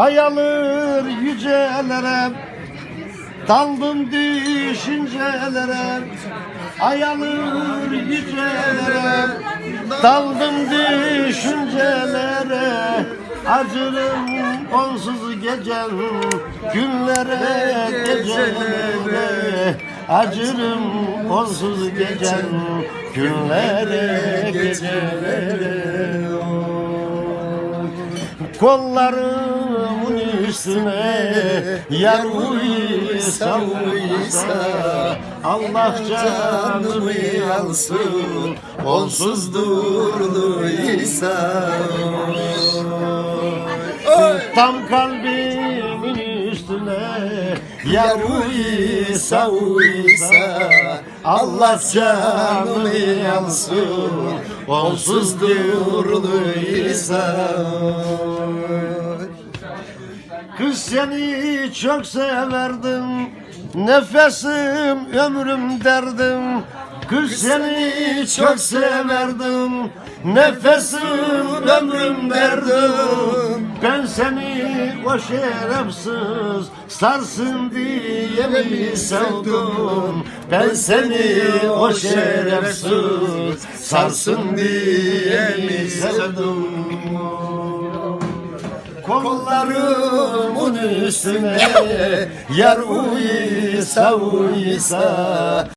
Ay alır yücelere Daldım düşüncelere. Ay alır yücelere Daldım düşüncelere. Acırım onsuz gecem Günlere gecelere. Acırım onsuz gecem Günlere gecelere. Kollarımın üstüne Yar uysa uysa Allah canımı alsın Onsuz durduysa Tam kalbimin üstüne Yar uysa uysa Allah canımı alsın Onsuz durduysa Kız seni çok severdim Nefesim ömrüm derdim. Kız seni çok severdim Nefesim ömrüm derdim. Ben seni o şerefsiz Sarsın diye mi sevdim? Ben seni o şerefsiz Sarsın diye mi sevdim Kollarımın üstüne Yar uysa uysa